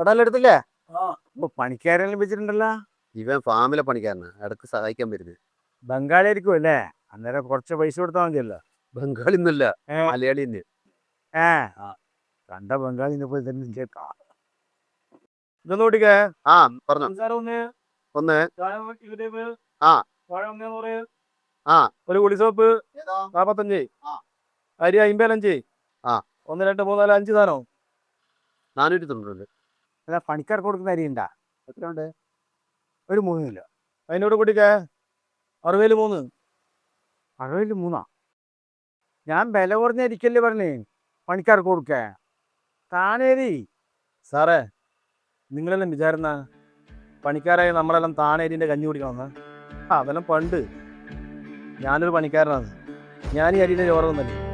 പടമെല്ലാം എടുത്തില്ലേ? പണിക്കാരെല്ലാം വെച്ചിട്ടുണ്ടല്ലോ ഇവൻ ഫാമിലെ പണിക്കാരനാ. ഇടയ്ക്ക് സഹായിക്കാൻ വരുന്നത്. ബംഗാളി ആയിരിക്കും അല്ലേ? അന്നേരം കുറച്ച് പൈസ കൊടുത്താൽ മതിയല്ലോ. ബംഗാളി ഒന്നുമല്ല മലയാളി തന്നെ. ഏ. കണ്ട ബംഗാളി ഇതൊന്ന് ഓടിക്കേ. ആ പറഞ്ഞു. സംസാരം ഒന്ന്. ആ. ആ. ഒരു കുളിസോപ്പ് നാപ്പത്തഞ്ച്. ആ. അരി അമ്പലഞ്ച് ആ. ഒന്ന് രണ്ട് മൂന്നാൽ നാല് അഞ്ച് സാധനം നാനൂറ്റി തൊണ്ണൂറ് അല്ല പണിക്കാർക്ക് കൊടുക്കുന്ന അരി ഉണ്ടാ എത്രയുണ്ട്? ഒരു മൂന്ന് കിലോ. അതിനോട് കൂട്ടിക്കേ. അറുപതിൽ മൂന്ന്. അറുപതിൽ മൂന്നാ? ഞാൻ വില കുറഞ്ഞ അരിക്കല്ലേ പറഞ്ഞേ പണിക്കാർക്ക് കൊടുക്കേ. താനേരി സാറേ നിങ്ങളെല്ലാം വിചാരുന്ന പണിക്കാരായ നമ്മളെല്ലാം താനേരിന്റെ കഞ്ഞി കുടിക്കണമെന്ന്? ആ അതെല്ലാം പണ്ട് ഞാനൊരു പണിക്കാരനാണ്. ഞാൻ ഈ അരിയുടെ ചോറ് തന്നല്ലേ